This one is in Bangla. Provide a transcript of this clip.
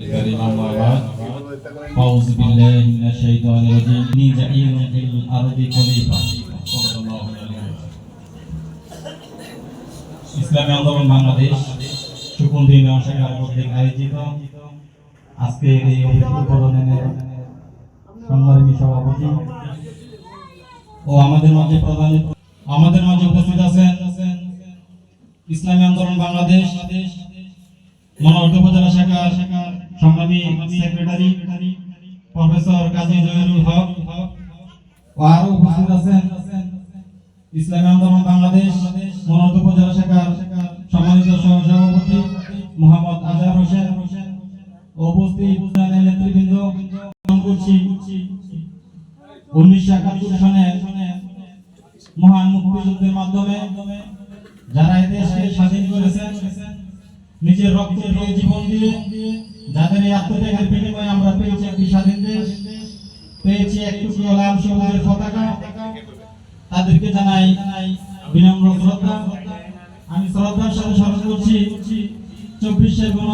الكريم أما بعد أعوذ بالله من الشيطان الرجيم إني جعيل في الأرض خليفة صدق الله العليم ইসলামী আন্দোলন বাংলাদেশ সুকুন্দি মহাশাখার কর্তৃক আয়োজিত আজকে এই অভিযোগ উদ্বোধনের সংগ্রামী সভাপতি ও আমাদের মাঝে প্রধান আমাদের মাঝে উপস্থিত আছেন ইসলামী আন্দোলন বাংলাদেশ মনোহর উপজেলা শাখার সংগ্রামী সেক্রেটারি প্রফেসর কাজী জহিরুল হক ও আরও উপস্থিত আছেন ইসলামী আন্দোলন বাংলাদেশ মনোহর উপজেলা শাখার সম্মানিত সহ-সভাপতি মোহাম্মদ আজহার হোসেন উপস্থিত নেতৃবৃন্দ করছি। উনিশশো একাত্তর সনে মহান মুক্তিযুদ্ধের মাধ্যমে যারা এই দেশকে স্বাধীন নিজের রক্ত দিয়ে জীবন দিয়ে যাদের এই আত্মত্যাগের বিনিময়ে আমরা পেয়েছি একটি স্বাধীন দেশ, পেয়েছি একটু লাল সবুজের পতাকা, তাদেরকে জানাই বিনম্র শ্রদ্ধা। আমি শ্রদ্ধার সাথে স্মরণ করছি চব্বিশের গণ